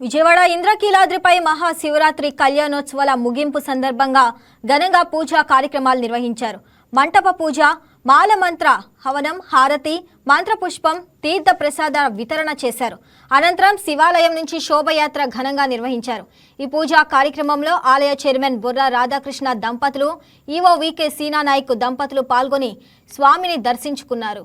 విజయవాడ ఇంద్రకీలాద్రిపై మహాశివరాత్రి కళ్యాణోత్సవాల ముగింపు సందర్భంగా ఘనంగా పూజా కార్యక్రమాలు నిర్వహించారు. మంటప పూజ మాల మంత్ర హవనం హారతి మంత్రపుష్పం తీర్థ ప్రసాద వితరణ చేశారు. అనంతరం శివాలయం నుంచి శోభయాత్ర ఘనంగా నిర్వహించారు. ఈ పూజా కార్యక్రమంలో ఆలయ చైర్మన్ బుర్రా రాధాకృష్ణ దంపతులు ఈవో వికే సీనానాయక్ దంపతులు పాల్గొని స్వామిని దర్శించుకున్నారు.